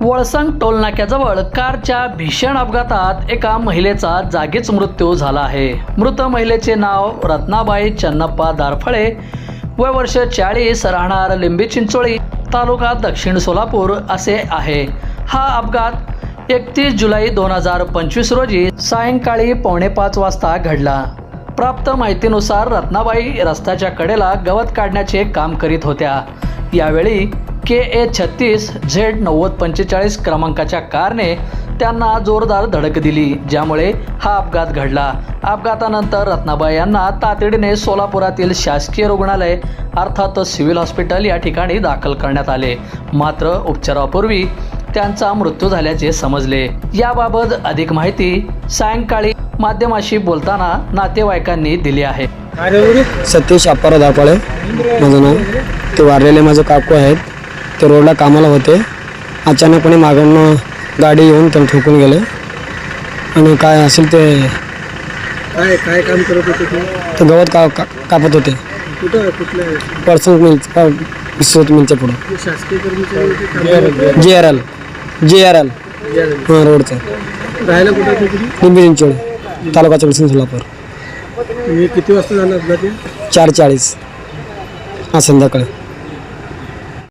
वळसंग टोलनाक्याजवळ कारच्या भीषण अपघातात एका महिलेचा जागीच मृत्यू झाला आहे. मृत महिलेचे नाव रत्नाबाई चन्नप्पा दारफळे. वय वर्ष चाळीस राहणार लिंबी चिंचोळी तालुका दक्षिण सोलापूर असे आहे. हा अपघात एकतीस जुलै दोन हजार पंचवीस रोजी सायंकाळी पावणे पाच वाजता घडला. प्राप्त माहितीनुसार रत्नाबाई रस्त्याच्या कडेला गवत काढण्याचे काम करीत होत्या. यावेळी के ए छत्तीस झेड नव्वद पंचेचाळीस क्रमांकाच्या कारने त्यांना जोरदार धडक दिली ज्यामुळे हा अपघात घडला. अपघातानंतर रत्नाबाई यांना तातडीने सोलापुरातील शासकीय रुग्णालय अर्थात सिव्हिल हॉस्पिटल या ठिकाणी दाखल करण्यात आले. मात्र उपचारापूर्वी त्यांचा मृत्यू झाल्याचे समजले. याबाबत अधिक माहिती सायंकाळी माध्यमाशी बोलताना नातेवाईकांनी दिली आहे. सतीश अप्पाराव दापाळे. माझं नाव. ते वारलेले माझे काकू आहेत. ते रोडला कामाला होते. अचानकपणे मागून गाडी येऊन त्यांना ठोकून गेले. आणि काय असेल ते काय काय काम करत होते ते? ते गवत का का- कापत होते. कुठं कुठलं पर्सन मिल विश्वत मिलच्या पुढं. शासकीय कर्मचारी होते कामाला? J R L J R L. हां रोडचं. राहायला कुठं होते तुम्ही? लिंबी चिंचोळी तालुका चौडसिंग सोलापूर. तुम्ही किती वाजता अपघात हे? चार चाळीस. हा संध्याकाळी.